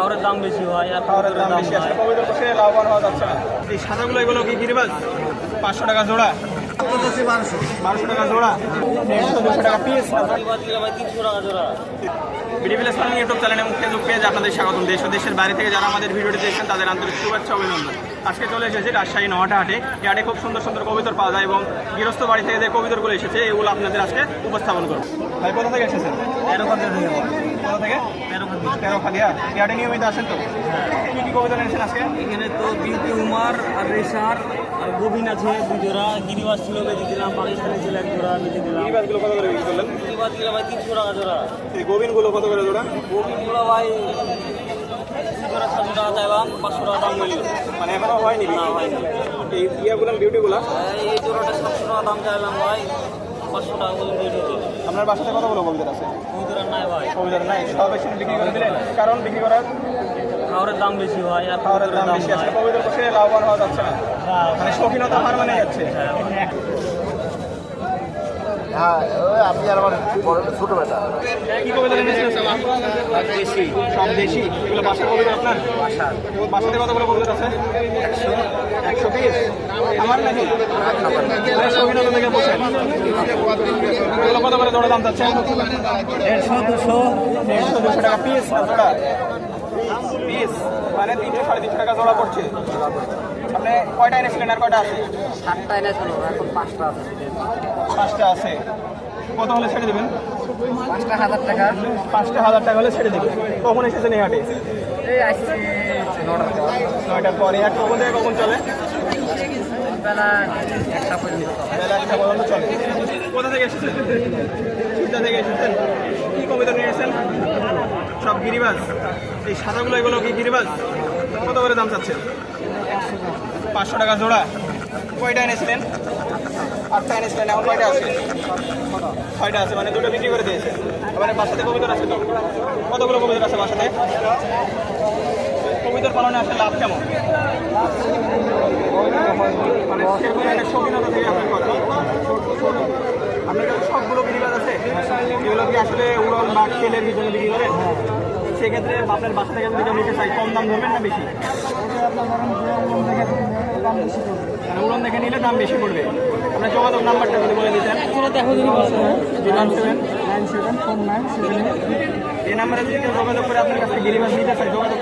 খাবারের দাম বেশি হয় আর খাবারের দাম বেশি আছে কবিদের বসে লাভবান হওয়া যাচ্ছে না। এই সাদাগুলো এগুলো কি কিনবে পাঁচশো টাকা জোড়া। বারোশো। টাকা জোড়া। দুশো টাকা পিস তিনশো টাকা জোড়া বিডিবিল ইসলাম ইউটিউব চ্যানেল এবং ফেসবুক পেজ আপনাদের স্বাগতম। দেশ ও দেশের বাইরে থেকে যারা আমাদের ভিডিওটি দেখছেন তাদের আন্তরিক শুভেচ্ছা অভিনন্দন। আজকে চলে এসেছি রাজশাহী নহাটা হাটে এই খুব সুন্দর সুন্দর কবিতর পাওয়া যায় এবং গৃহস্থ বাড়ি থেকে যে কবিতরগুলো এসেছে এগুলো আপনাদের আজকে উপস্থাপন করব। ভাই কোথা থেকে এসেছেন? থেকে। কোথা থেকে? তেরো খাদ্য তেরো খাদিয়া এই হাটে নিয়মিত আসেন তো? কি কি কবিতা এনেছেন আজকে? এখানে তো বিউটি উমার আর রেশার আর গোবিন আছে গিরিবাস বেঁধে দিলাম এক জোড়া বেঁধে দিলাম। গিরিবাজগুলো কত করে বিক্রি করলেন? দিলাম ভাই তিনশো টাকা জোড়া। এই গোবিনগুলো কত করে জোড়া? গোবিনগুলো ভাই সাতশো টাকা চাইলাম পাঁচশো টাকা দাম মানে এখনও হয়নি না হয়নি। এই ইয়াগুলো বিউটিগুলো? এই জোড়াটা সাতশো টাকা দাম চাইলাম ভাই পাঁচশো টাকা বলে আপনার বাসাতে কতগুলো আছে? দুই নাই ভাই। কবিতার নাই সব এসে বিক্রি করে দিলেন? কারণ বিক্রি করার দাম বেশি হয় আর খাবারের দাম বেশি আছে কবিদের বসে লাভবান হওয়া যাচ্ছে না। মানে শৌখিনতা হার মানে যাচ্ছে। হ্যাঁ ওই আপনি আর আমার বড় ছোট বেটা। কি কবিতা দেশি। সব দেশি? এগুলো বাসার কবিতা আপনার? বাসাতে কতগুলো কবিতা আছে? একশো। একশো পিস। আমার নাকি শৌখিনতা থেকে বসে কত করে জোড়া দাম যাচ্ছে দেড়শো দুশো দেড়শো দুশো টাকা পিস না জোড়া পিস মানে তিনশো সাড়ে তিনশো টাকা জোড়া পড়ছে কয়টা এনেছিলেন আর কয়টা আছে পাঁচটা আছে কত হলে ছেড়ে দেবেন পাঁচটা হাজার টাকা পাঁচটা হাজার টাকা হলে ছেড়ে দেবেন কখন এসেছেন এই হাটে নয়টার পরে। হাট কখন থেকে কখন চলে? বেলা একটা পর্যন্ত বেলা একটা পর্যন্ত চলে। কোথা থেকে এসেছেন? কোথা থেকে এসেছেন? কি কবিতা নিয়ে এসেছেন? সব গিরিবাজ? এই সাদাগুলো এগুলো কি গিরিবাজ? কত করে দাম চাচ্ছেন? পাঁচশো টাকা জোড়া। কয়টা এনেছিলেন? আটটা এনেছিলেন এখন কয়টা আছে। ছয়টা আছে মানে দুটো বিক্রি করে দিয়েছে। এবারে বাসাতে কবিতর আছে তো? কতগুলো কবিতর আছে বাসাতে? কবিতর পালনে আসলে লাভ কেমন মানে সেরকম একটা শৌখিনতা থেকে আপনার কথা আপনার কাছে সবগুলো গিরিবাজ আছে এগুলো কি আসলে উড়ন বা খেলের ভিতরে বিক্রি করেন সেক্ষেত্রে আপনার বাসা থেকে যদি নিতে চাই, কম দাম ধরবেন না বেশি? উড়ন দেখে নিলে দাম বেশি পড়বে। আপনার যোগাযোগ নাম্বারটা যদি বলে দিতেন। দেখো এই নাম্বারে যদি যোগাযোগ করে আপনার কাছে গিরিবাজ নিতে চাই যোগাযোগ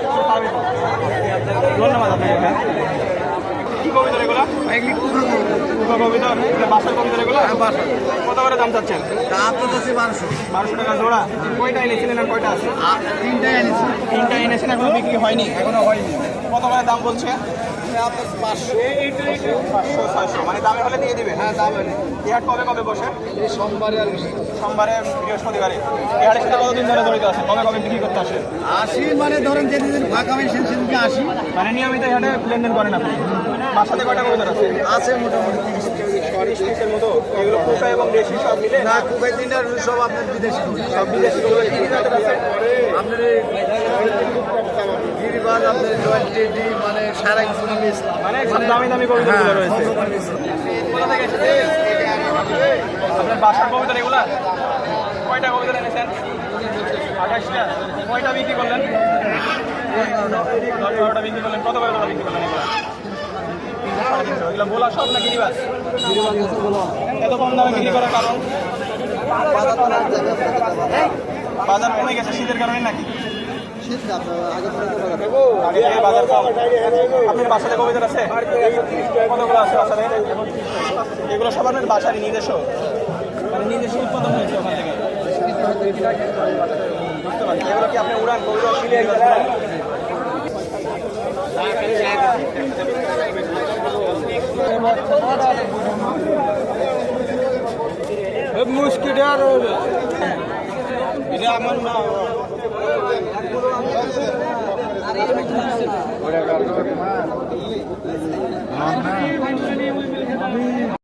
ধন্যবাদ আপনাকে। কি কবিতা এগুলো? পুরো কবিতা এগুলো বাসার কবিতা এগুলো? কত করে দাম চাচ্ছেন? দাম তো দিচ্ছি বারোশো। বারোশো টাকা জোড়া। কয়টা এনেছিলেন আর কয়টা আছে? তিনটাই এনেছি তিনটা এনেছেন এখনও বিক্রি হয়নি? এখনও হয়নি। কত করে দাম বলছে? মানে দামে হলে দিয়ে দিবে? হ্যাঁ দাম। কবে কবে বসে? সোমবারে আর সোমবারে বৃহস্পতিবারে। সাথে কতদিন ধরে জড়িত আছে? কবে কবে বিক্রি করতে আসি? মানে ধরেন যেদিন ফাঁকা হয় সেদিন সেদিনকে আসি। মানে নিয়মিত লেনদেন করেন আপনি? বাসাতে কয়টা কবিতা আছে? আছে মোটামুটি তিরিশ তিরিশ পিসের মতো? এগুলো কোকা এবং দেশি সব মিলে? না কুকাই তিনটা সব আপনার বিদেশি সব বিদেশি কবিতা কি জাতের আছে? আপনার গিরিবাজ আপনার টেডি মানে সারা কিছু মানে সব দামি দামি কবিতাগুলো রয়েছে। কোথা থেকে এসেছে? আপনার বাসার কবিতা এগুলা? কয়টা কবিতা এনেছেন? আঠাশটা। কয়টা বিক্রি করলেন? বারোটা বিক্রি করলেন। কত করে বিক্রি করলেন এগুলা। এগুলো এত কম দামে বিক্রি করার কারণ? বাজার কমে গেছে, শীতের কারণে নাকি? আপনার বাসাতে আছে? এগুলো সব আপনার বাসারই নিজস্ব। মানে নিজস্ব উৎপাদন এগুলো কি আপনি উড়ান, কবিতা মুশকিল আর এটা আমার না